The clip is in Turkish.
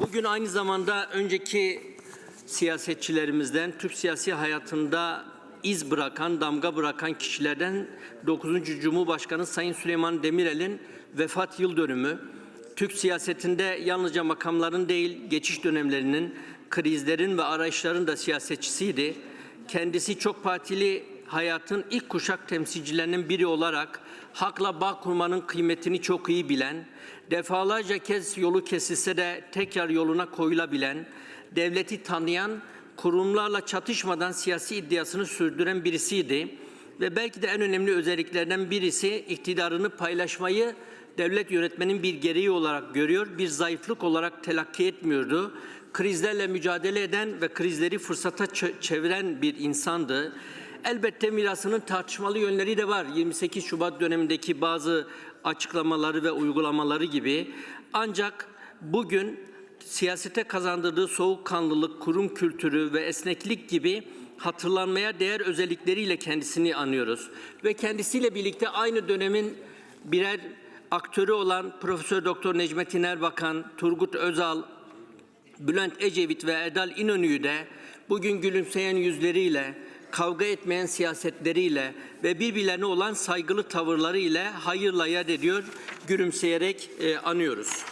Bugün aynı zamanda önceki siyasetçilerimizden, Türk siyasi hayatında iz bırakan, damga bırakan kişilerden 9. Cumhurbaşkanı Sayın Süleyman Demirel'in vefat yıl dönümü. Türk siyasetinde yalnızca makamların değil, geçiş dönemlerinin, krizlerin ve arayışların da siyasetçisiydi. Kendisi çok partili hayatın ilk kuşak temsilcilerinden biri olarak hakla bağ kurmanın kıymetini çok iyi bilen, defalarca kez yolu kesilse de tekrar yoluna koyulabilen, devleti tanıyan, kurumlarla çatışmadan siyasi iddiasını sürdüren birisiydi. Ve belki de en önemli özelliklerden birisi iktidarını paylaşmayı devlet yönetmenin bir gereği olarak görüyor, bir zayıflık olarak telakki etmiyordu. Krizlerle mücadele eden ve krizleri fırsata çeviren bir insandı. Elbette mirasının tartışmalı yönleri de var. 28 Şubat dönemindeki bazı açıklamaları ve uygulamaları gibi. Ancak bugün siyasete kazandırdığı soğukkanlılık, kurum kültürü ve esneklik gibi hatırlanmaya değer özellikleriyle kendisini anıyoruz. Ve kendisiyle birlikte aynı dönemin birer aktörü olan Profesör Doktor Necmettin Erbakan, Turgut Özal, Bülent Ecevit ve Erdal İnönü'yü de bugün gülümseyen yüzleriyle, kavga etmeyen siyasetleriyle ve birbirlerine olan saygılı tavırları ile hayırla yad ediyor, gülümseyerek e, anıyoruz.